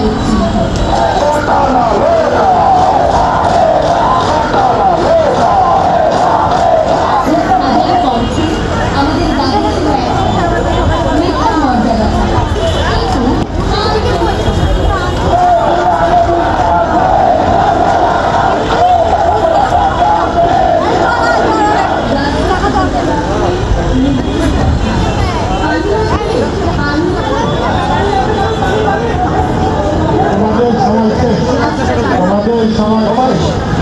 Thank you.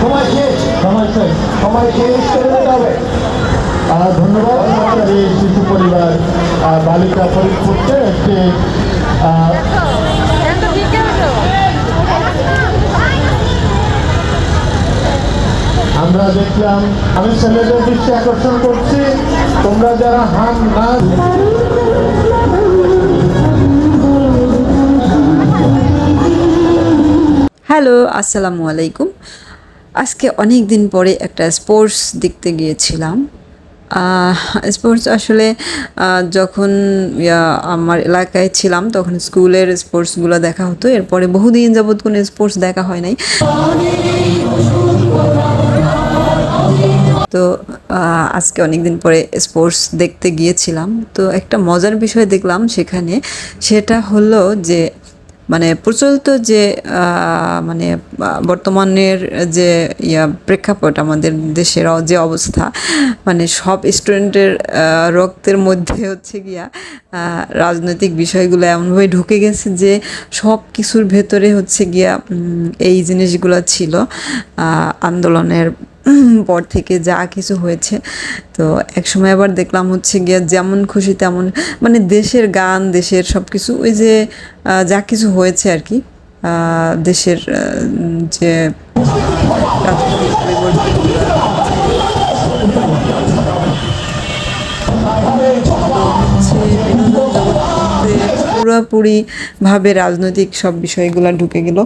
সময় শেষ সময় শেষ সময় শেষ করে দিতে হবে। ধন্যবাদ, আমাদের এই শিশু পরিবার বালিকা একটি আমরা দেখলাম, আমি ছেলেদের দৃষ্টি আকর্ষণ করছি। তোমরা যারা হাম না হ্যালো, আসসালামু আলাইকুম। আজকে অনেক দিন পরে একটা স্পোর্টস দেখতে গিয়েছিলাম। স্পোর্টস আসলে যখন আমার এলাকায় ছিলাম, তখন স্কুলের স্পোর্টসগুলো দেখা হতো। এরপরে বহুদিন যাবৎ কোনো স্পোর্টস দেখা হয় নাই। তো আজকে অনেক দিন পরে স্পোর্টস দেখতে গিয়েছিলাম। তো একটা মজার বিষয় দেখলাম সেখানে। সেটা হলো যে মানে প্রচলিত যে মানে বর্তমানের যে, ইয়া প্রেক্ষাপট আমাদের দেশের যে অবস্থা মানে সব স্টুডেন্টের রক্তের মধ্যে হচ্ছে গিয়া রাজনৈতিক বিষয়গুলো এমনভাবে ঢুকে গেছে যে, সব কিছুর ভেতরে হচ্ছে গিয়া এই জিনিসগুলো ছিল আন্দোলনের পর থেকে যা কিছু হয়েছে। তো এক সময় আবার দেখলাম হচ্ছে গিয়া যেমন খুশি তেমন মানে দেশের গান, দেশের সব কিছু ওই যে যা কিছু হয়েছে আর কি দেশের যে জগতে পুরোপুরিভাবে রাজনৈতিক সব বিষয়গুলো ঢুকে গেল।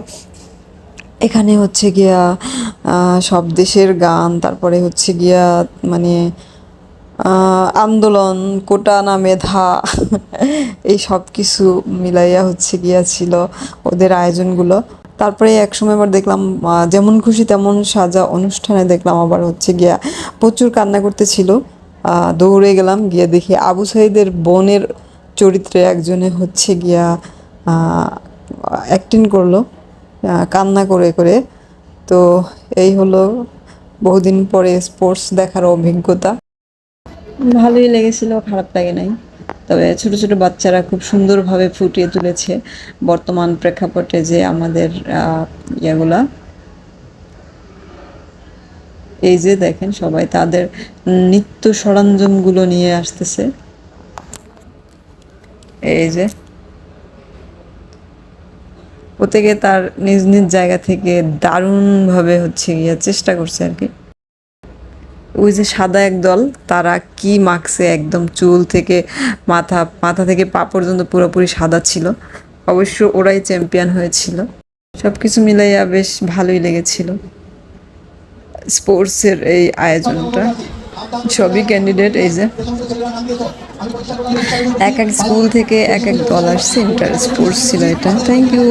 এখানে হচ্ছে গিয়া সব দেশের গান, তারপরে হচ্ছে গিয়া মানে আন্দোলন, কোটা না মেধা, এই সব কিছু মিলাইয়া হচ্ছে গিয়া ছিল ওদের আয়োজনগুলো। তারপরে একসময় আবার দেখলাম যেমন খুশি তেমন সাজা অনুষ্ঠানে দেখলাম আবার হচ্ছে গিয়া প্রচুর কান্না করতেছিল দৌড়ে গেলাম, গিয়ে দেখি আবু সাইদের বোনের চরিত্রে একজনে হচ্ছে গিয়া অ্যাক্টিং করল কান্না করে করে। তো এই হলো বহুদিন পরে স্পোর্টস দেখার অভিজ্ঞতা। ভালোই লেগেছিল, খারাপ লাগে নাই। তবে ছোট ছোট বাচ্চারা খুব সুন্দরভাবে ফুটিয়ে তুলেছে বর্তমান প্রেক্ষাপটে যে আমাদের ইয়েগুলা। এই যে দেখেন সবাই তাদের নিত্য সরঞ্জামগুলো নিয়ে আসতেছে। এই যে প্রত্যেকে তার নিজ নিজ জায়গা থেকে দারুণভাবে হচ্ছে গিয়ে চেষ্টা করছে আর কি। ওই যে সাদা এক দল তারা কি মাখছে একদম চুল থেকে মাথা মাথা থেকে পা পর্যন্ত পুরোপুরি সাদা ছিল। অবশ্য ওরাই চ্যাম্পিয়ন হয়েছিল। সব কিছু মিলাইয়া বেশ ভালোই লেগেছিল। স্পোর্টসের এই আয়োজনটা। সবই ক্যান্ডিডেট এই যে। এক এক স্কুল থেকে এক এক দল আসছে ইন্টার স্পোর্টস ছিল এটা। Thank you